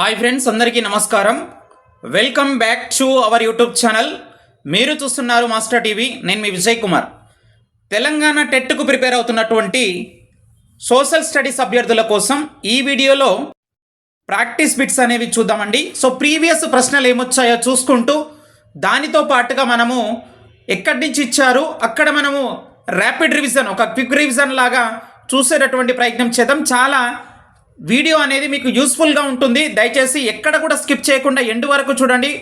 Hi friends అందరికీ నమస్కారం. Welcome back to our YouTube channel. మీరు చూస్తున్నారు మాస్టర్ టీవీ నేను మీ విజయ్ కుమార్. తెలంగాణ టెట్కు ప్రిపేర్ అవుతున్నటువంటి సోషల్ స్టడీస్ అభ్యర్థుల కోసం ఈ వీడియోలో ప్రాక్టీస్ బిట్స్ అనేవి చూద్దామండి. సో ప్రీవియస్ ప్రశ్నలు ఏమొచ్చాయో చూసుకుంటూ దానితో పాటుగా మనము ఎక్కడి నుంచి ఇచ్చారు అక్కడ మనము ర్యాపిడ్ రివిజన్ ఒక క్విక్ రివిజన్ లాగా చూసేటటువంటి ప్రయత్నం చేద్దాం. చాలా వీడియో అనేది మీకు యూస్ఫుల్గా ఉంటుంది. దయచేసి ఎక్కడ కూడా స్కిప్ చేయకుండా ఎండ్ వరకు చూడండి.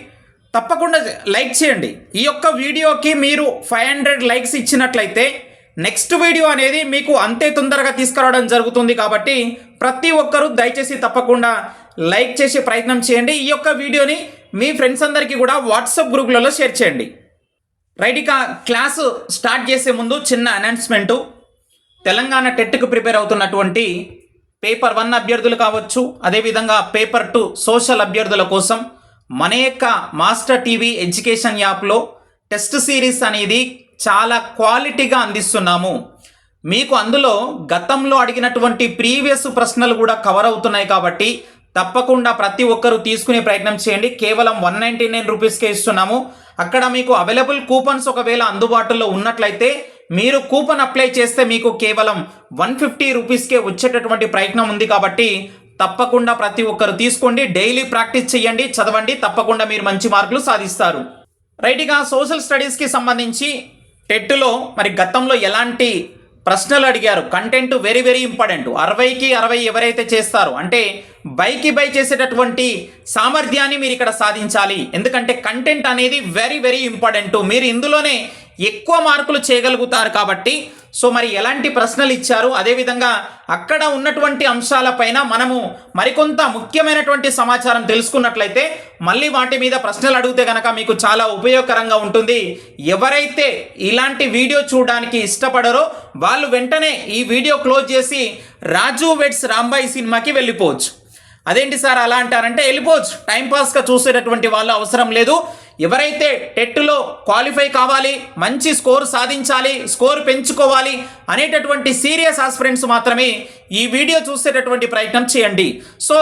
తప్పకుండా లైక్ చేయండి. ఈ యొక్క వీడియోకి మీరు ఫైవ్ హండ్రెడ్ లైక్స్ ఇచ్చినట్లయితే నెక్స్ట్ వీడియో అనేది మీకు అంతే తొందరగా తీసుకురావడం జరుగుతుంది కాబట్టి ప్రతి ఒక్కరూ దయచేసి తప్పకుండా లైక్ చేసే ప్రయత్నం చేయండి. ఈ యొక్క వీడియోని మీ ఫ్రెండ్స్ అందరికీ కూడా వాట్సాప్ గ్రూప్లలో షేర్ చేయండి. రైట్ ఇక క్లాసు స్టార్ట్ చేసే ముందు చిన్న అనౌన్స్మెంటు. తెలంగాణ టెట్కు ప్రిపేర్ అవుతున్నటువంటి పేపర్ వన్ అభ్యర్థులు కావచ్చు అదేవిధంగా పేపర్ టూ సోషల్ అభ్యర్థుల కోసం మన యొక్క మాస్టర్ టీవీ ఎడ్యుకేషన్ యాప్లో టెస్ట్ సిరీస్ అనేది చాలా క్వాలిటీగా అందిస్తున్నాము. మీకు అందులో గతంలో అడిగినటువంటి ప్రీవియస్ ప్రశ్నలు కూడా కవర్ అవుతున్నాయి కాబట్టి తప్పకుండా ప్రతి ఒక్కరూ తీసుకునే ప్రయత్నం చేయండి. కేవలం వన్ నైంటీ నైన్ రూపీస్కే ఇస్తున్నాము. అక్కడ మీకు అవైలబుల్ కూపన్స్ ఒకవేళ అందుబాటులో ఉన్నట్లయితే మీరు కూపన్ అప్లై చేస్తే మీకు కేవలం వన్ ఫిఫ్టీ రూపీస్కే వచ్చేటటువంటి ప్రయత్నం ఉంది కాబట్టి తప్పకుండా ప్రతి ఒక్కరు తీసుకోండి. డైలీ ప్రాక్టీస్ చేయండి చదవండి. తప్పకుండా మీరు మంచి మార్కులు సాధిస్తారు. రైట్ ఇక సోషల్ స్టడీస్కి సంబంధించి టెట్లో మరి గతంలో ఎలాంటి ప్రశ్నలు అడిగారు? Content very very important. అరవైకి అరవై ఎవరైతే చేస్తారో అంటే బైకి బై చేసేటటువంటి సామర్థ్యాన్ని మీరు ఇక్కడ సాధించాలి. ఎందుకంటే కంటెంట్ అనేది వెరీ వెరీ ఇంపార్టెంట్. మీరు ఇందులోనే ఎక్కువ మార్కులు చేయగలుగుతారు కాబట్టి సో మరి ఎలాంటి ప్రశ్నలు ఇచ్చారు? అదేవిధంగా అక్కడ ఉన్నటువంటి అంశాలపైన మనము మరికొంత ముఖ్యమైనటువంటి సమాచారం తెలుసుకున్నట్లయితే మళ్ళీ వాటి మీద ప్రశ్నలు అడిగితే కనుక మీకు చాలా ఉపయోగకరంగా ఉంటుంది. ఎవరైతే ఇలాంటి వీడియో చూడడానికి ఇష్టపడరో వాళ్ళు వెంటనే ఈ వీడియో క్లోజ్ చేసి రాజు వెడ్స్ రాంబాయి సినిమాకి వెళ్ళిపోవచ్చు. అదేంటి సార్ అలా అంటారంటే వెళ్ళిపోవచ్చు. టైంపాస్గా చూసేటటువంటి వాళ్ళు అవసరం లేదు. ఎవరైతే టెట్లో క్వాలిఫై కావాలి మంచి స్కోర్ సాధించాలి స్కోర్ పెంచుకోవాలి అనేటటువంటి సీరియస్ ఆస్పిరెంట్స్ మాత్రమే ఈ వీడియో చూసేటటువంటి ప్రయత్నం చేయండి. సో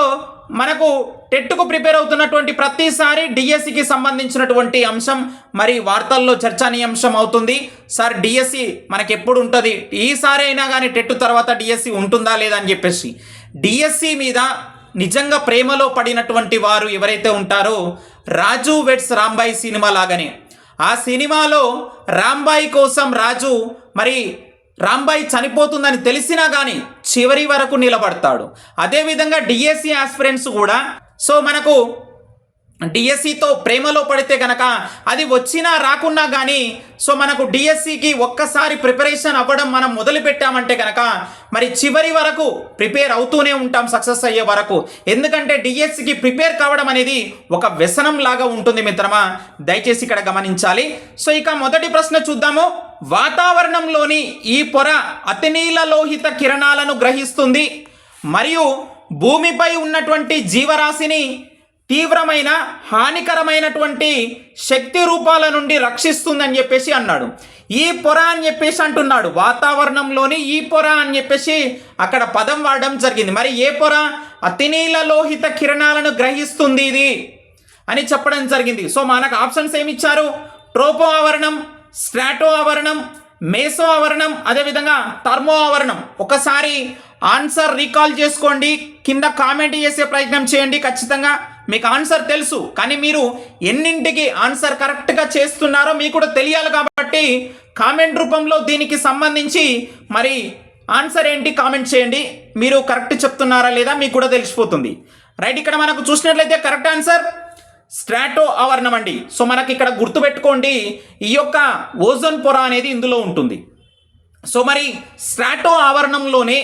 మనకు టెట్కు ప్రిపేర్ అవుతున్నటువంటి ప్రతిసారి డిఎస్సికి సంబంధించినటువంటి అంశం మరి వార్తల్లో చర్చనీయాంశం అవుతుంది. సార్ డిఎస్సి మనకి ఎప్పుడు ఉంటుంది? ఈసారి అయినా కానీ టెట్ తర్వాత డిఎస్సి ఉంటుందా లేదా అని చెప్పేసి. డిఎస్సి మీద నిజంగా ప్రేమలో పడినటువంటి వారు ఎవరైతే ఉంటారో రాజు వెడ్స్ రాంబాయి సినిమా లాగానే. ఆ సినిమాలో రాంబాయి కోసం రాజు మరి రాంబాయి చనిపోతుందని తెలిసినా కానీ చివరి వరకు నిలబడతాడు. అదేవిధంగా డిఎస్సి ఆస్పిరెంట్స్ కూడా. సో మనకు డిఎస్సితో ప్రేమలో పడితే కనుక అది వచ్చినా రాకున్నా కానీ సో మనకు డిఎస్సికి ఒక్కసారి ప్రిపరేషన్ అవ్వడం మనం మొదలు పెట్టామంటే కనుక మరి చివరి వరకు ప్రిపేర్ అవుతూనే ఉంటాం సక్సెస్ అయ్యే వరకు. ఎందుకంటే డిఎస్సికి ప్రిపేర్ కావడం అనేది ఒక వ్యసనం లాగా ఉంటుంది మిత్రమా. దయచేసి ఇక్కడ గమనించాలి. సో ఇక మొదటి ప్రశ్న చూద్దాము. వాతావరణంలోని ఈ పొర అతినీల లోహిత కిరణాలను గ్రహిస్తుంది. మరియు భూమిపై ఉన్నటువంటి జీవరాశిని తీవ్రమైన హానికరమైనటువంటి శక్తి రూపాల నుండి రక్షిస్తుందని చెప్పేసి అన్నాడు. ఈ పొర అని చెప్పేసి అంటున్నాడు. వాతావరణంలోని ఈ పొర అని చెప్పేసి అక్కడ పదం వాడడం జరిగింది. మరి ఏ పొర? అతినీల లోహిత కిరణాలను గ్రహిస్తుంది ఇది అని చెప్పడం జరిగింది. సో మనకు ఆప్షన్స్ ఏమి ఇచ్చారు ట్రోపో ఆవరణం స్ట్రాటో ఆవరణం మేసో ఆవరణం అదేవిధంగా థర్మో ఆవరణం. ఒకసారి ఆన్సర్ రీకాల్ చేసుకోండి. కింద కామెంట్ చేసే ప్రయత్నం చేయండి. ఖచ్చితంగా మీకు ఆన్సర్ తెలుసు కానీ మీరు ఎన్నింటికి ఆన్సర్ కరెక్ట్గా చేస్తున్నారో మీకు కూడా తెలియాలి కాబట్టి కామెంట్ రూపంలో దీనికి సంబంధించి మరి ఆన్సర్ ఏంటి కామెంట్ చేయండి. మీరు కరెక్ట్ చెప్తున్నారా లేదా మీకు కూడా తెలిసిపోతుంది. రైట్ ఇక్కడ మనకు చూసినట్లయితే కరెక్ట్ ఆన్సర్ స్ట్రాటో ఆవరణం అండి. సో మనకి ఇక్కడ గుర్తుపెట్టుకోండి ఈ యొక్క ఓజోన్ పొర అనేది ఇందులో ఉంటుంది. సో మరి స్ట్రాటో ఆవరణంలోనే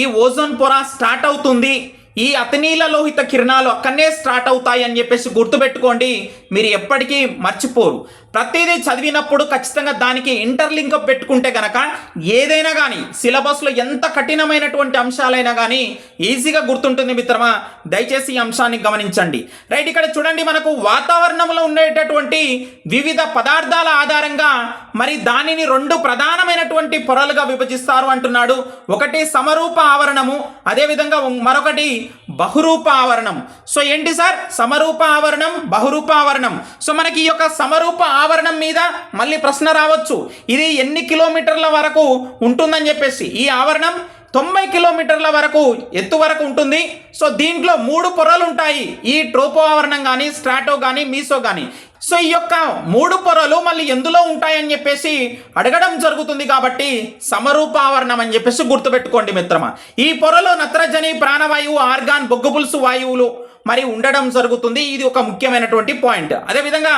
ఈ ఓజోన్ పొర స్టార్ట్ అవుతుంది. ఈ అతినీల లోహిత కిరణాలు అక్కడనే స్టార్ట్ అవుతాయి అని చెప్పేసి గుర్తుపెట్టుకోండి. మీరు ఎప్పటికీ మర్చిపోరు. ప్రతిదీ చదివినప్పుడు ఖచ్చితంగా దానికి ఇంటర్లింక్ పెట్టుకుంటే గనక ఏదైనా కానీ సిలబస్లో ఎంత కఠినమైనటువంటి అంశాలైనా కానీ ఈజీగా గుర్తుంటుంది మిత్రమా? దయచేసి ఈ అంశాన్ని గమనించండి. రైట్ ఇక్కడ చూడండి మనకు వాతావరణంలో ఉండేటటువంటి వివిధ పదార్థాల ఆధారంగా మరి దానిని రెండు ప్రధానమైనటువంటి పొరలుగా విభజిస్తారు అంటున్నాడు. ఒకటి సమరూప ఆవరణము అదేవిధంగా మరొకటి బహురూప ఆవరణం. సో ఏంటి సార్? సమరూప ఆవరణం బహురూప ఆవరణం. సో మనకి ఈ యొక్క సమరూప ఆవరణం మీద మళ్ళీ ప్రశ్న రావచ్చు. ఇది ఎన్ని కిలోమీటర్ల వరకు ఉంటుందని చెప్పేసి. ఈ ఆవరణం తొంభై కిలోమీటర్ల వరకు ఎత్తు వరకు ఉంటుంది. సో దీంట్లో మూడు పొరలు ఉంటాయి. ఈ ట్రోపో ఆవరణం కానీ స్ట్రాటో కానీ మీసో కానీ సో ఈ యొక్క మూడు పొరలు మళ్ళీ ఎందులో ఉంటాయని చెప్పేసి అడగడం జరుగుతుంది కాబట్టి సమరూప ఆవరణం అని చెప్పేసి గుర్తుపెట్టుకోండి మిత్రమా. ఈ పొరలో నత్రజని ప్రాణవాయువు ఆర్గాన్ బొగ్గు పులుసు వాయువులు మరి ఉండడం జరుగుతుంది. ఇది ఒక ముఖ్యమైనటువంటి పాయింట్. అదేవిధంగా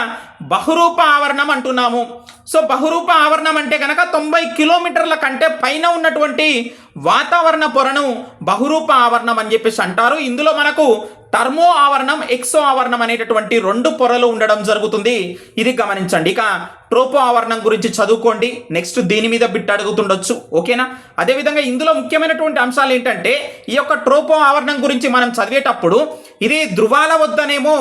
బహురూప ఆవరణం అంటున్నాము. సో బహురూప ఆవరణం అంటే కనుక తొంభై కిలోమీటర్ల కంటే పైన ఉన్నటువంటి వాతావరణ పొరను బహురూప ఆవరణం అని చెప్పేసి అంటారు. ఇందులో మనకు టర్మో ఆవరణం ఎక్సో ఆవరణం అనేటటువంటి రెండు పొరలు ఉండడం జరుగుతుంది. ఇది గమనించండి. ఇక ట్రోపో ఆవరణం గురించి చదువుకోండి. నెక్స్ట్ దీని మీద బిట్ అడుగుతుండొచ్చు. ఓకేనా? అదేవిధంగా ఇందులో ముఖ్యమైనటువంటి అంశాలు ఏంటంటే ఈ యొక్క ట్రోపో ఆవరణం గురించి మనం చదివేటప్పుడు ఇది ధృవాల వద్దనేమో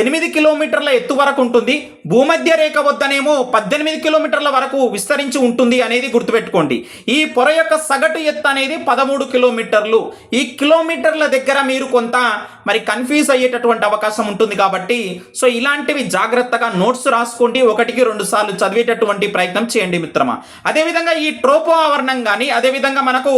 ఎనిమిది కిలోమీటర్ల ఎత్తు వరకు ఉంటుంది భూమధ్య రేఖ వద్దనేమో పద్దెనిమిది కిలోమీటర్ల వరకు విస్తరించి ఉంటుంది అనేది గుర్తుపెట్టుకోండి. ఈ పొర యొక్క సగటు ఎత్తు అనేది పదమూడు కిలోమీటర్లు. ఈ కిలోమీటర్ల దగ్గర మీరు కొంత మరి కన్ఫ్యూజ్ అయ్యేటటువంటి అవకాశం ఉంటుంది కాబట్టి సో ఇలాంటివి జాగ్రత్తగా నోట్స్ రాసుకోండి ఒకటికి రెండు సార్లు చదివేటటువంటి ప్రయత్నం చేయండి మిత్రమా. అదేవిధంగా ఈ ట్రోపో ఆవరణం కానీ అదేవిధంగా మనకు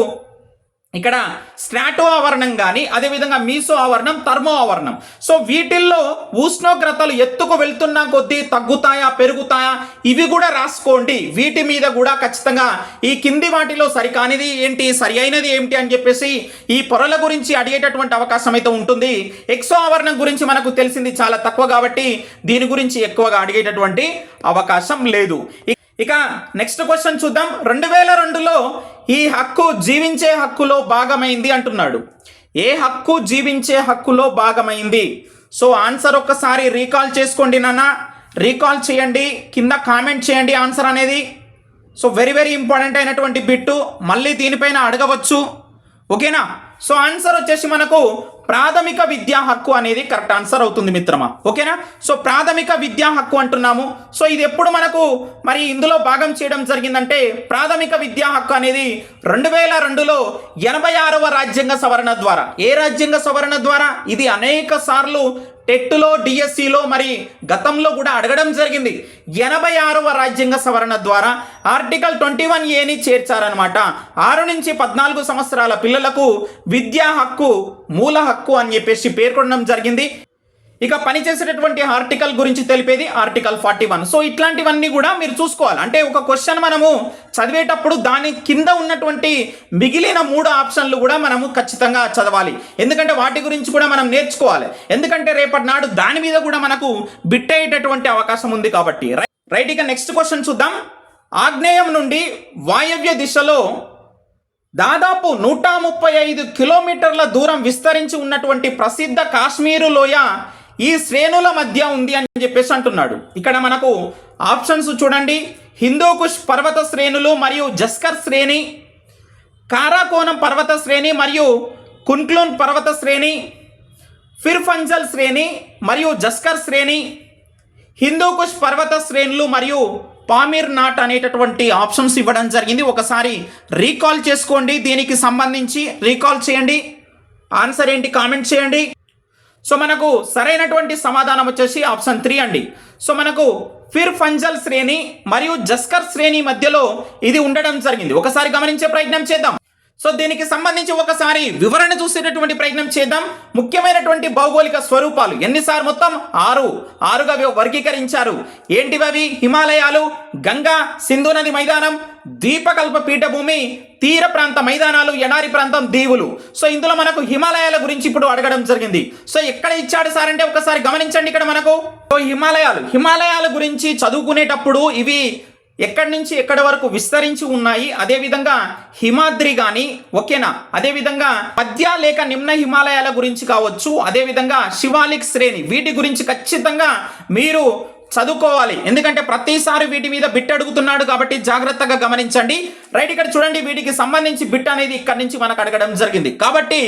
ఇక్కడ స్ట్రాటో ఆవరణం కానీ అదేవిధంగా మీసో ఆవరణం థర్మో ఆవరణం. సో వీటిల్లో ఉష్ణోగ్రతలు ఎత్తుకు వెళ్తున్న కొద్దీ తగ్గుతాయా పెరుగుతాయా ఇవి కూడా రాసుకోండి. వీటి మీద కూడా ఖచ్చితంగా ఈ కింది వాటిలో సరికానిది ఏంటి సరి అయినది ఏంటి అని చెప్పేసి ఈ పొరల గురించి అడిగేటటువంటి అవకాశం అయితే ఉంటుంది. ఎక్సో ఆవరణం గురించి మనకు తెలిసింది చాలా తక్కువ కాబట్టి దీని గురించి ఎక్కువగా అడిగేటటువంటి అవకాశం లేదు. ఇక నెక్స్ట్ క్వశ్చన్ చూద్దాం. రెండు వేల రెండులో ఈ హక్కు జీవించే హక్కులో భాగమైంది అంటున్నాడు. ఏ హక్కు జీవించే హక్కులో భాగమైంది? సో ఆన్సర్ ఒక్కసారి రీకాల్ చేసుకోండి నాన్న. రీకాల్ చేయండి. కింద కామెంట్ చేయండి ఆన్సర్ అనేది. సో వెరీ వెరీ ఇంపార్టెంట్ అయినటువంటి బిట్టు. మళ్ళీ దీనిపైన అడగవచ్చు. ఓకేనా? సో ఆన్సర్ వచ్చేసి మనకు ప్రాథమిక విద్యా హక్కు అనేది కరెక్ట్ ఆన్సర్ అవుతుంది మిత్రమా? ఓకేనా? సో ప్రాథమిక విద్యా హక్కు అంటున్నాము. సో ఇది ఎప్పుడు మనకు మరి ఇందులో భాగం చేయడం జరిగిందంటే ప్రాథమిక విద్యా హక్కు అనేది రెండు వేల రెండులో ఎనభై ఆరవ రాజ్యాంగ సవరణ ద్వారా. ఏ రాజ్యాంగ సవరణ ద్వారా? ఇది అనేక సార్లు టెట్లో డిఎస్సిలో మరి గతంలో కూడా అడగడం జరిగింది. ఎనభై ఆరవ రాజ్యాంగ సవరణ ద్వారా ఆర్టికల్ ట్వంటీ వన్ ఏని చేర్చారనమాట ఆరు నుంచి పద్నాలుగు సంవత్సరాల పిల్లలకు విద్యా హక్కు మూల హక్కు అని చెప్పేసి పేర్కొనడం జరిగింది. ఇక పనిచేసేటటువంటి ఆర్టికల్ గురించి తెలిపేది ఆర్టికల్ ఫార్టీ వన్. సో ఇట్లాంటివన్నీ కూడా మీరు చూసుకోవాలి. అంటే ఒక క్వశ్చన్ మనము చదివేటప్పుడు దాని కింద ఉన్నటువంటి మిగిలిన మూడు ఆప్షన్లు కూడా మనము ఖచ్చితంగా చదవాలి. ఎందుకంటే వాటి గురించి కూడా మనం నేర్చుకోవాలి. ఎందుకంటే రేపటి నాడు దాని మీద కూడా మనకు బిట్ అయ్యేటటువంటి అవకాశం ఉంది కాబట్టి. రైట్. ఇక నెక్స్ట్ క్వశ్చన్ చూద్దాం. ఆగ్నేయం నుండి వాయవ్య దిశలో దాదాపు నూట ముప్పై ఐదు కిలోమీటర్ల దూరం విస్తరించి ఉన్నటువంటి ప్రసిద్ధ కాశ్మీరు లోయ ఈ శ్రేణుల మధ్య ఉంది అని చెప్పేసి అంటున్నాడు. ఇక్కడ మనకు ఆప్షన్స్ చూడండి. హిందూకుష్ పర్వత శ్రేణులు మరియు జస్కర్ శ్రేణి కారాకోణం పర్వత శ్రేణి మరియు కుంట్లూన్ పర్వత శ్రేణి ఫిర్ఫంజల్ శ్రేణి మరియు జస్కర్ శ్రేణి హిందూకుష్ పర్వత శ్రేణులు మరియు పామిర్ నాట్ అనేటటువంటి ఆప్షన్స్ ఇవ్వడం జరిగింది. ఒకసారి రీకాల్ చేసుకోండి. దీనికి సంబంధించి రీకాల్ చేయండి. ఆన్సర్ ఏంటి కామెంట్ చేయండి. సో మనకు సరైనటువంటి సమాధానం వచ్చేసి ఆప్షన్ త్రీ అండి. సో మనకు ఫిర్ ఫంజల్ శ్రేణి మరియు జస్కర్ శ్రేణి మధ్యలో ఇది ఉండడం జరిగింది. ఒకసారి గమనించే ప్రయత్నం చేద్దాం. సో దీనికి సంబంధించి ఒకసారి వివరణ చూసేటటువంటి ప్రయత్నం చేద్దాం. ముఖ్యమైనటువంటి భౌగోళిక స్వరూపాలు ఎన్నిసార్లు మొత్తం? ఆరు. ఆరుగా వర్గీకరించారు. ఏంటివి అవి? హిమాలయాలు గంగా సింధు నది మైదానం ద్వీపకల్ప పీఠభూమి తీర ప్రాంత మైదానాలు ఎడారి ప్రాంతం దీవులు. సో ఇందులో మనకు హిమాలయాల గురించి ఇప్పుడు అడగడం జరిగింది. సో ఎక్కడ ఇచ్చాడు సార్ అంటే ఒకసారి గమనించండి ఇక్కడ మనకు. సో హిమాలయాలు. హిమాలయాల గురించి చదువుకునేటప్పుడు ఇవి ఎక్కడి నుంచి ఎక్కడి వరకు విస్తరించి ఉన్నాయి? అదేవిధంగా హిమాద్రి కానీ ఓకేనా? అదేవిధంగా మధ్య లేక నిమ్న హిమాలయాల గురించి కావచ్చు. అదేవిధంగా శివాలిక్ శ్రేణి వీటి గురించి ఖచ్చితంగా మీరు చదువుకోవాలి. ఎందుకంటే ప్రతిసారి వీటి మీద బిట్ అడుగుతున్నాడు కాబట్టి జాగ్రత్తగా గమనించండి. రైట్ ఇక్కడ చూడండి వీటికి సంబంధించి బిట్ అనేది ఇక్కడ నుంచి మనకు అడగడం జరిగింది. కాబట్టి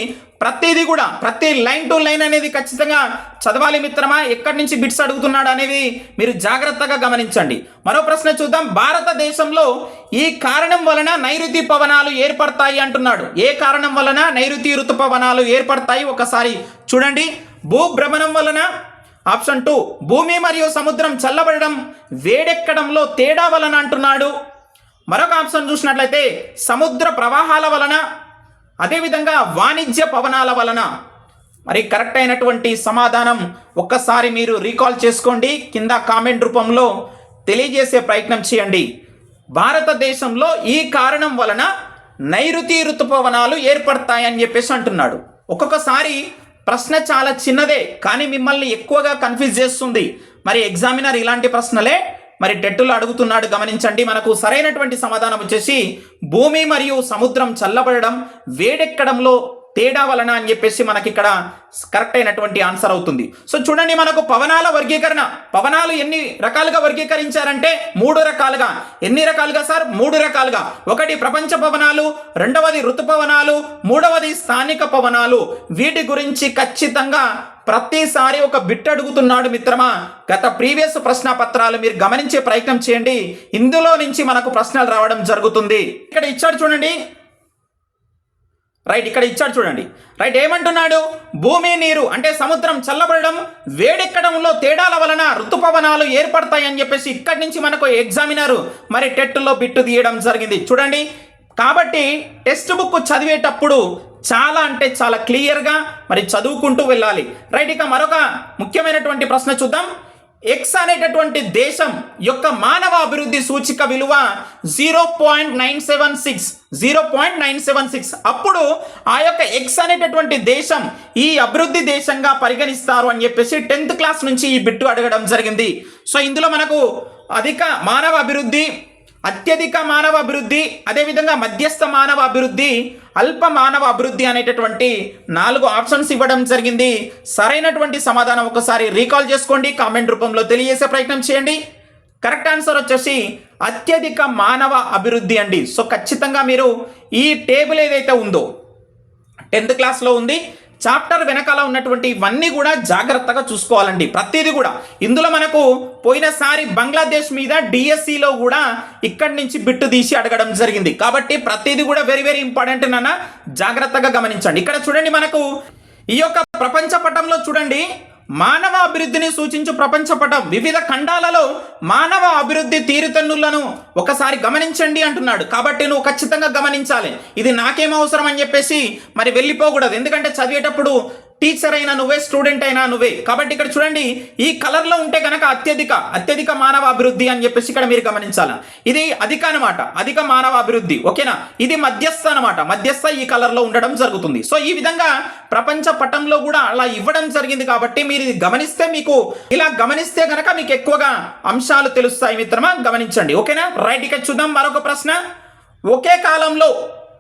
ప్రతిదీ కూడా ప్రతి లైన్ టు లైన్ అనేది ఖచ్చితంగా చదవాలి మిత్రమా? ఎక్కడి నుంచి బిట్స్ అడుగుతున్నాడు అనేది మీరు జాగ్రత్తగా గమనించండి. మరో ప్రశ్న చూద్దాం. భారతదేశంలో ఈ కారణం వలన నైరుతి పవనాలు ఏర్పడతాయి అంటున్నాడు. ఏ కారణం వలన నైరుతి ఋతుపవనాలు ఏర్పడతాయి? ఒకసారి చూడండి. భూభ్రమణం వలన ఆప్షన్ టూ భూమి మరియు సముద్రం చల్లబడడం వేడెక్కడంలో తేడా వలన అంటున్నాడు. మరొక ఆప్షన్ చూసినట్లయితే సముద్ర ప్రవాహాల వలన అదేవిధంగా వాణిజ్య పవనాల వలన. మరి కరెక్ట్ అయినటువంటి సమాధానం ఒక్కసారి మీరు రీకాల్ చేసుకోండి కింద కామెంట్ రూపంలో తెలియజేసే ప్రయత్నం చేయండి. భారతదేశంలో ఈ కారణం వలన నైరుతి ఋతుపవనాలు ఏర్పడతాయని చెప్పేసి అంటున్నాడు. ఒక్కొక్కసారి ప్రశ్న చాలా చిన్నదే కానీ మిమ్మల్ని ఎక్కువగా కన్ఫ్యూజ్ చేస్తుంది. మరి ఎగ్జామినర్ ఇలాంటి ప్రశ్నలే? మరి టెట్టులు అడుగుతున్నాడు గమనించండి. మనకు సరైనటువంటి సమాధానం వచ్చేసి భూమి మరియు సముద్రం చల్లబడడం వేడెక్కడంలో తేడా వలన అని చెప్పేసి మనకి ఇక్కడ కరెక్ట్ అయినటువంటి ఆన్సర్ అవుతుంది. సో చూడండి మనకు పవనాల వర్గీకరణ. పవనాలు ఎన్ని రకాలుగా వర్గీకరించారంటే మూడు రకాలుగా. ఎన్ని రకాలుగా సార్? మూడు రకాలుగా. ఒకటి ప్రపంచ పవనాలు రెండవది ఋతుపవనాలు మూడవది స్థానిక పవనాలు. వీటి గురించి ఖచ్చితంగా ప్రతిసారి ఒక బిట్ అడుగుతున్నాడు మిత్రమా. గత ప్రీవియస్ ప్రశ్న పత్రాలు మీరు గమనించే ప్రయత్నం చేయండి. ఇందులో నుంచి మనకు ప్రశ్నలు రావడం జరుగుతుంది. ఇక్కడ ఇచ్చాడు చూడండి. రైట్ ఇక్కడ ఇచ్చాడు చూడండి. రైట్ ఏమంటున్నాడు? భూమి నీరు అంటే సముద్రం చల్లబడడం వేడెక్కడంలో తేడాల వలన ఋతుపవనాలు ఏర్పడతాయని చెప్పేసి ఇక్కడి నుంచి మనకు ఎగ్జామినరు మరి టెట్లో బిట్టు తీయడం జరిగింది. చూడండి. కాబట్టి టెక్స్ట్ బుక్ చదివేటప్పుడు చాలా అంటే చాలా క్లియర్గా మరి చదువుకుంటూ వెళ్ళాలి. రైట్ ఇక మరొక ముఖ్యమైనటువంటి ప్రశ్న చూద్దాం. ఎక్స్ అనేటటువంటి దేశం యొక్క మానవ అభివృద్ధి సూచిక విలువ zero point nine seven six zero point nine seven six అప్పుడు ఆ యొక్క ఎక్స్ అనేటటువంటి దేశం ఈ అభివృద్ధి దేశంగా పరిగణిస్తారు అని చెప్పేసి టెన్త్ క్లాస్ నుంచి ఈ బిట్టు అడగడం జరిగింది. సో ఇందులో మనకు అధిక మానవ అభివృద్ధి అత్యధిక మానవ అభివృద్ధి అదేవిధంగా మధ్యస్థ మానవ అభివృద్ధి అల్ప మానవ అభివృద్ధి అనేటటువంటి నాలుగు ఆప్షన్స్ ఇవ్వడం జరిగింది. సరైనటువంటి సమాధానం ఒకసారి రీకాల్ చేసుకోండి. కామెంట్ రూపంలో తెలియజేసే ప్రయత్నం చేయండి. కరెక్ట్ ఆన్సర్ వచ్చేసి అత్యధిక మానవ అభివృద్ధి అండి. సో ఖచ్చితంగా మీరు ఈ టేబుల్ ఏదైతే ఉందో టెన్త్ క్లాస్లో ఉంది చాప్టర్ వెనకాల ఉన్నటువంటి ఇవన్నీ కూడా జాగ్రత్తగా చూసుకోవాలండి. ప్రతిదీ కూడా. ఇందులో మనకు పోయినసారి బంగ్లాదేశ్ మీద డిఎస్సిలో కూడా ఇక్కడి నుంచి బిట్టు తీసి అడగడం జరిగింది. కాబట్టి ప్రతిదీ కూడా వెరీ వెరీ ఇంపార్టెంట్ నాన్న. జాగ్రత్తగా గమనించండి. ఇక్కడ చూడండి మనకు ఈ యొక్క ప్రపంచ పటంలో చూడండి. మానవ అభివృద్ధిని సూచించు ప్రపంచపటం వివిధ ఖండాలలో మానవ అభివృద్ధి తీరుతన్నులను ఒకసారి గమనించండి అంటున్నాడు. కాబట్టి నువ్వు ఖచ్చితంగా గమనించాలి. ఇది నాకేం అవసరం అని చెప్పేసి మరి వెళ్ళిపోకూడదు. ఎందుకంటే చదివేటప్పుడు టీచర్ అయినా నువ్వే స్టూడెంట్ అయినా నువ్వే. కాబట్టి ఇక్కడ చూడండి ఈ కలర్లో ఉంటే కనుక అత్యధిక అత్యధిక మానవ అభివృద్ధి అని చెప్పేసి ఇక్కడ మీరు గమనించాలి. ఇది అధిక అనమాట అధిక మానవ అభివృద్ధి ఓకేనా? ఇది మధ్యస్థ అనమాట మధ్యస్థ ఈ కలర్లో ఉండడం జరుగుతుంది. సో ఈ విధంగా ప్రపంచ పటంలో కూడా అలా ఇవ్వడం జరిగింది కాబట్టి మీరు ఇది గమనిస్తే మీకు ఇలా గమనిస్తే కనుక మీకు ఎక్కువగా అంశాలు తెలుస్తాయి మిత్రమా? గమనించండి ఓకేనా? రైట్ ఇక్కడ చూద్దాం మరొక ప్రశ్న. ఒకే కాలంలో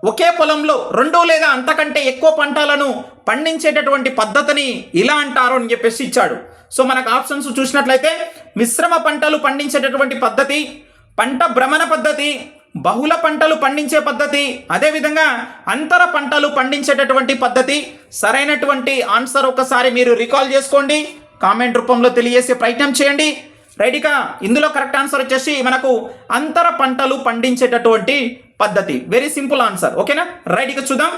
ఒకే పొలంలో రెండు లేదా అంతకంటే ఎక్కువ పంటలను పండించేటటువంటి పద్ధతిని ఇలా అంటారు అని చెప్పేసి ఇచ్చాడు. సో మనకు ఆప్షన్స్ చూసినట్లయితే మిశ్రమ పంటలు పండించేటటువంటి పద్ధతి పంట భ్రమణ పద్ధతి బహుళ పంటలు పండించే పద్ధతి అదేవిధంగా అంతర పంటలు పండించేటటువంటి పద్ధతి. సరైనటువంటి ఆన్సర్ ఒకసారి మీరు రికాల్ చేసుకోండి. కామెంట్ రూపంలో తెలియజేసే ప్రయత్నం చేయండి. రైట్ ఇక ఇందులో కరెక్ట్ ఆన్సర్ వచ్చేసి మనకు అంతర పంటలు పండించేటటువంటి పద్ధతి. వెరీ సింపుల్ ఆన్సర్ ఓకేనా రైట్ ఇక చూద్దాం.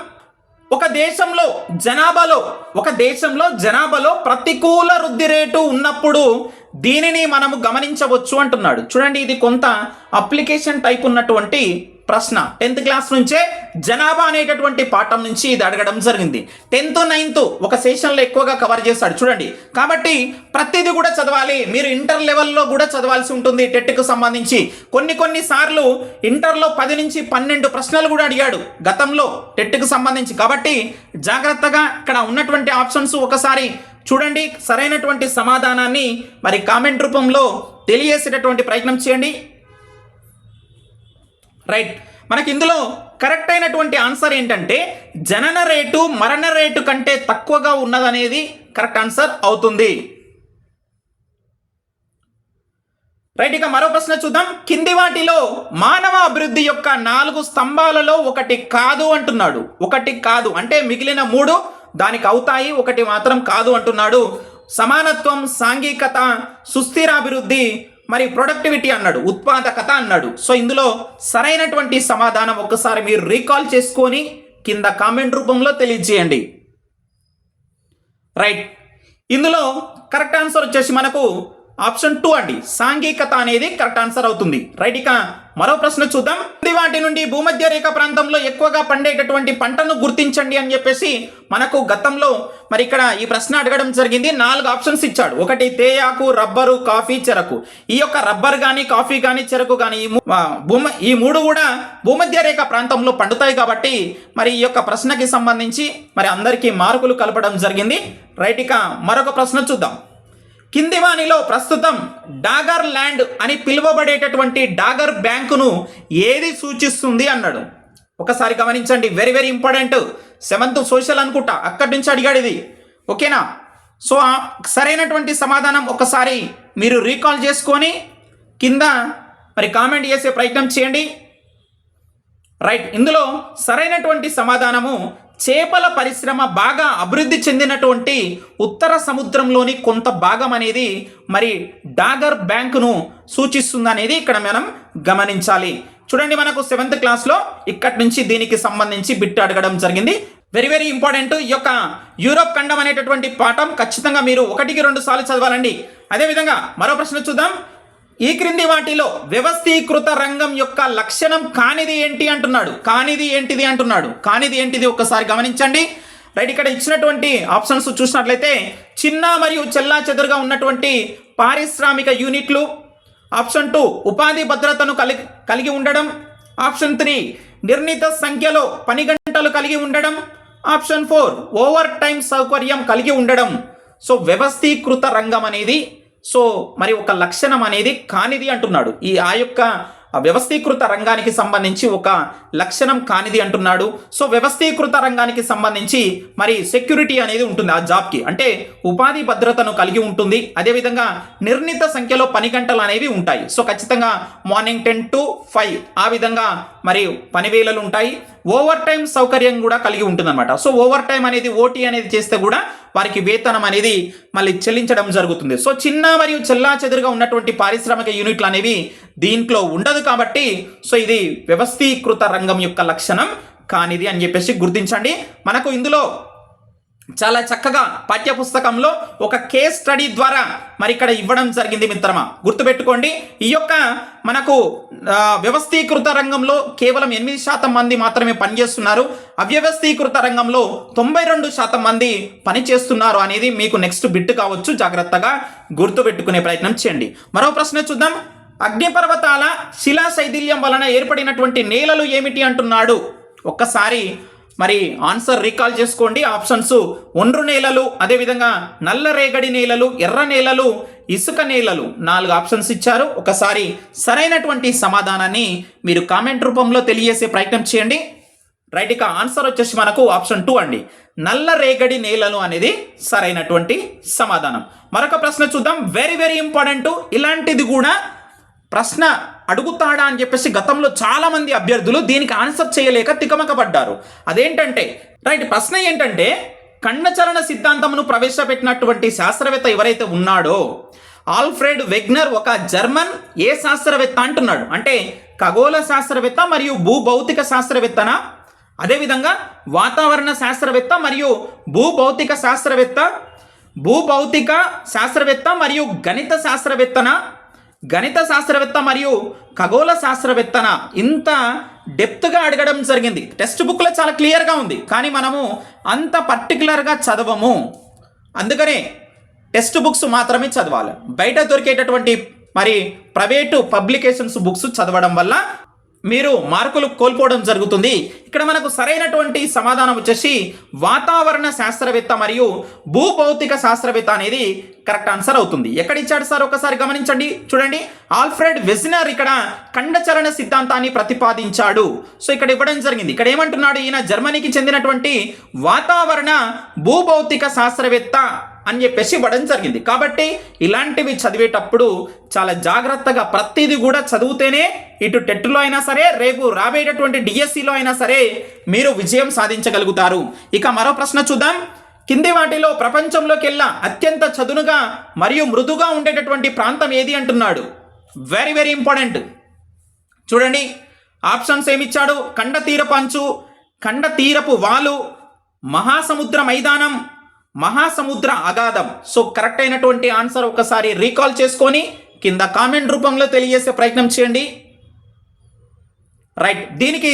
ఒక దేశంలో జనాభాలో ఒక దేశంలో జనాభాలో ప్రతికూల వృద్ధి రేటు ఉన్నప్పుడు దీనిని మనము గమనించవచ్చు అంటున్నాడు. చూడండి ఇది కొంత అప్లికేషన్ టైప్ ఉన్నటువంటి ప్రశ్న. టెన్త్ క్లాస్ నుంచే జనాభా అనేటటువంటి పాఠం నుంచి ఇది అడగడం జరిగింది. టెన్త్ నైన్త్ ఒక సెషన్లో ఎక్కువగా కవర్ చేస్తాడు చూడండి. కాబట్టి ప్రతిదీ కూడా చదవాలి. మీరు ఇంటర్ లెవెల్లో కూడా చదవాల్సి ఉంటుంది టెట్కు సంబంధించి. కొన్ని కొన్ని సార్లు ఇంటర్లో పది నుంచి పన్నెండు ప్రశ్నలు కూడా అడిగాడు గతంలో టెట్కు సంబంధించి. కాబట్టి జాగ్రత్తగా ఇక్కడ ఉన్నటువంటి ఆప్షన్స్ ఒకసారి చూడండి. సరైనటువంటి సమాధానాన్ని మరి కామెంట్ రూపంలో తెలియజేసేటటువంటి ప్రయత్నం చేయండి. రైట్ మనకి ఇందులో కరెక్ట్ అయినటువంటి ఆన్సర్ ఏంటంటే జనన రేటు మరణ రేటు కంటే తక్కువగా ఉన్నదనేది కరెక్ట్ ఆన్సర్ అవుతుంది. రైట్ ఇక మరో ప్రశ్న చూద్దాం. కింది వాటిలో మానవ అభివృద్ధి యొక్క నాలుగు స్తంభాలలో ఒకటి కాదు అంటున్నాడు. ఒకటి కాదు. అంటే మిగిలిన మూడు దానికి అవుతాయి ఒకటి మాత్రం కాదు అంటున్నాడు. సమానత్వం సాంఘికత సుస్థిరాభివృద్ధి మరి ప్రొడక్టివిటీ అన్నాడు ఉత్పాదకత అన్నాడు. సో ఇందులో సరైనటువంటి సమాధానం ఒక్కసారి మీరు రీకాల్ చేసుకొని కింద కామెంట్ రూపంలో తెలియజేయండి. రైట్ ఇందులో కరెక్ట్ ఆన్సర్ వచ్చేసి మనకు ఆప్షన్ టూ అండి. సాంఘికత అనేది కరెక్ట్ ఆన్సర్ అవుతుంది. రైట్ ఇక మరో ప్రశ్న చూద్దాం. ఇది వాటి నుండి భూమధ్య రేఖ ప్రాంతంలో ఎక్కువగా పండేటటువంటి పంటను గుర్తించండి అని చెప్పేసి మనకు గతంలో మరి ఇక్కడ ఈ ప్రశ్న అడగడం జరిగింది. నాలుగు ఆప్షన్స్ ఇచ్చాడు. ఒకటి తేయాకు రబ్బరు కాఫీ చెరకు. ఈ యొక్క రబ్బర్ కానీ కాఫీ కానీ చెరకు కానీ ఈ భూమ ఈ మూడు కూడా భూమధ్య రేఖ ప్రాంతంలో పండుతాయి కాబట్టి మరి ఈ యొక్క ప్రశ్నకి సంబంధించి మరి అందరికీ మార్కులు కలపడం జరిగింది. రైట్ ఇక మరొక ప్రశ్న చూద్దాం. కిందివానిలో ప్రస్తుతం డాగర్ ల్యాండ్ అని పిలువబడేటటువంటి డాగర్ బ్యాంకును ఏది సూచిస్తుంది అన్నాడు. ఒకసారి గమనించండి very very important seventh social అనుకుంటా అక్కడి నుంచి అడిగాడు ఇది. ఓకేనా? సో సరైనటువంటి సమాధానం ఒకసారి మీరు రీకాల్ చేసుకొని కింద మరి కామెంట్ చేసే ప్రయత్నం చేయండి. రైట్ ఇందులో సరైనటువంటి సమాధానము చేపల పరిశ్రమ బాగా అభివృద్ధి చెందినటువంటి ఉత్తర సముద్రంలోని కొంత భాగం అనేది మరి డాగర్ బ్యాంకును సూచిస్తుంది అనేది ఇక్కడ మనం గమనించాలి. చూడండి మనకు సెవెంత్ క్లాస్లో ఇక్కడి నుంచి దీనికి సంబంధించి బిట్ అడగడం జరిగింది. వెరీ వెరీ ఇంపార్టెంట్ ఈ యొక్క యూరోప్ ఖండం అనేటటువంటి పాఠం ఖచ్చితంగా మీరు ఒకటికి రెండు సార్లు చదవాలండి. అదేవిధంగా మరో ప్రశ్న చూద్దాం. ఈ క్రింది వాటిలో వ్యవస్థీకృత రంగం యొక్క లక్షణం కానిది ఏంటి అంటున్నాడు? కానిది ఏంటిది అంటున్నాడు? కానిది ఏంటిది ఒక్కసారి గమనించండి. రైట్ ఇక్కడ ఇచ్చినటువంటి ఆప్షన్స్ చూసినట్లయితే చిన్న మరియు చెల్లా చెదురుగా ఉన్నటువంటి పారిశ్రామిక యూనిట్లు ఆప్షన్ టూ ఉపాధి భద్రతను కలిగి కలిగి ఉండడం ఆప్షన్ త్రీ నిర్ణీత సంఖ్యలో పని గంటలు కలిగి ఉండడం ఆప్షన్ ఫోర్ ఓవర్ టైం సౌకర్యం కలిగి ఉండడం. సో వ్యవస్థీకృత రంగం అనేది సో మరి ఒక లక్షణం అనేది కానిది అంటున్నాడు. ఈ ఆ యొక్క వ్యవస్థీకృత రంగానికి సంబంధించి ఒక లక్షణం కానిది అంటున్నాడు. సో వ్యవస్థీకృత రంగానికి సంబంధించి మరి సెక్యూరిటీ అనేది ఉంటుంది ఆ జాబ్కి అంటే ఉపాధి భద్రతను కలిగి ఉంటుంది. అదేవిధంగా నిర్ణీత సంఖ్యలో పని గంటలు అనేవి ఉంటాయి. సో ఖచ్చితంగా మార్నింగ్ టెన్ టు ఫైవ్ ఆ విధంగా మరి పని వేళలు ఉంటాయి. ఓవర్ టైం సౌకర్యం కూడా కలిగి ఉంటుందన్నమాట. సో ఓవర్ టైం అనేది ఓటీ అనేది చేస్తే కూడా వారికి వేతనం అనేది మళ్ళీ చెల్లించడం జరుగుతుంది. సో చిన్న మరియు చెల్లా చెదురుగా ఉన్నటువంటి పారిశ్రామిక యూనిట్లు అనేవి దీంట్లో ఉండదు కాబట్టి సో ఇది వ్యవస్థీకృత రంగం యొక్క లక్షణం కానిది అని చెప్పేసి గుర్తించండి. మనకు ఇందులో చాలా చక్కగా పాఠ్య పుస్తకంలో ఒక కేస్ స్టడీ ద్వారా మరి ఇక్కడ ఇవ్వడం జరిగింది మిత్రమా. గుర్తుపెట్టుకోండి ఈ యొక్క మనకు వ్యవస్థీకృత రంగంలో కేవలం ఎనిమిది శాతం మంది మాత్రమే పనిచేస్తున్నారు. అవ్యవస్థీకృత రంగంలో తొంభై రెండు శాతం మంది పనిచేస్తున్నారు అనేది మీకు నెక్స్ట్ బిట్ కావచ్చు. జాగ్రత్తగా గుర్తుపెట్టుకునే ప్రయత్నం చేయండి. మరో ప్రశ్న చూద్దాం. అగ్నిపర్వతాల శిలా శైథిల్యం వలన ఏర్పడినటువంటి నేలలు ఏమిటి అంటున్నాడు. ఒక్కసారి మరి ఆన్సర్ రీకాల్ చేసుకోండి. ఆప్షన్స్ ఒండ్రు నేలలు అదేవిధంగా నల్ల రేగడి నేలలు ఎర్ర నేలలు ఇసుక నేలలు నాలుగు ఆప్షన్స్ ఇచ్చారు. ఒకసారి సరైనటువంటి సమాధానాన్ని మీరు కామెంట్ రూపంలో తెలియజేసే ప్రయత్నం చేయండి. రైట్ ఇక ఆన్సర్ వచ్చేసి మనకు ఆప్షన్ టూ అండి. నల్ల రేగడి నేలలు అనేది సరైనటువంటి సమాధానం. మరొక ప్రశ్న చూద్దాం. వెరీ వెరీ ఇంపార్టెంట్ ఇలాంటిది కూడా ప్రశ్న అడుగుతాడా అని చెప్పేసి గతంలో చాలామంది అభ్యర్థులు దీనికి ఆన్సర్ చేయలేక తికమకపడ్డారు. అదేంటంటే రైట్ ప్రశ్న ఏంటంటే కన్నచలన సిద్ధాంతమును ప్రవేశపెట్టినటువంటి శాస్త్రవేత్త ఎవరైతే ఉన్నాడో ఆల్ఫ్రెడ్ వెగ్నర్ ఒక జర్మన్ ఏ శాస్త్రవేత్త అంటున్నాడు? అంటే ఖగోళ శాస్త్రవేత్త మరియు భూభౌతిక శాస్త్రవేత్తనా? అదేవిధంగా వాతావరణ శాస్త్రవేత్త మరియు భూభౌతిక శాస్త్రవేత్త భూభౌతిక శాస్త్రవేత్త మరియు గణిత శాస్త్రవేత్తన? గణిత శాస్త్రవేత్త మరియు ఖగోళ శాస్త్రవేత్తన ఇంత డెప్త్గా అడగడం జరిగింది. టెక్స్ట్ బుక్లో చాలా క్లియర్గా ఉంది. కానీ మనము అంత పర్టికులర్గా చదవము. అందుకనే టెక్స్ట్ బుక్స్ మాత్రమే చదవాలి. బయట దొరికేటటువంటి మరి ప్రైవేటు పబ్లికేషన్స్ బుక్స్ చదవడం వల్ల మీరు మార్కులు కోల్పోవడం జరుగుతుంది. ఇక్కడ మనకు సరైనటువంటి సమాధానం వచ్చేసి వాతావరణ శాస్త్రవేత్త మరియు భూభౌతిక శాస్త్రవేత్త అనేది కరెక్ట్ ఆన్సర్ అవుతుంది. ఎక్కడ ఇచ్చాడు సార్? ఒకసారి గమనించండి. చూడండి. ఆల్ఫ్రెడ్ వెజినర్ ఇక్కడ ఖండచలన సిద్ధాంతాన్ని ప్రతిపాదించాడు. సో ఇక్కడ ఇవ్వడం జరిగింది. ఇక్కడ ఏమంటున్నాడు? ఈయన జర్మనీకి చెందినటువంటి వాతావరణ భూభౌతిక శాస్త్రవేత్త. అని చెప్పేసి ఇవ్వడం జరిగింది. కాబట్టి ఇలాంటివి చదివేటప్పుడు చాలా జాగ్రత్తగా ప్రతిదీ కూడా చదివితేనే ఇటు టెట్లో అయినా సరే రేపు రాబోయేటటువంటి డిఎస్సిలో అయినా సరే మీరు విజయం సాధించగలుగుతారు. ఇక మరో ప్రశ్న చూద్దాం. కింది వాటిలో ప్రపంచంలోకెల్లా అత్యంత చదునుగా మరియు మృదుగా ఉండేటటువంటి ప్రాంతం ఏది అంటున్నాడు? వెరీ వెరీ ఇంపార్టెంట్ చూడండి. ఆప్షన్స్ ఏమిచ్చాడు? కండ తీరపు అంచు కండ తీరపు వాలు మహాసముద్ర మైదానం మహాసముద్ర అగాధం. సో కరెక్ట్ అయినటువంటి ఆన్సర్ ఒకసారి రీకాల్ చేసుకొని కింద కామెంట్ రూపంలో తెలియజేసే ప్రయత్నం చేయండి. రైట్ దీనికి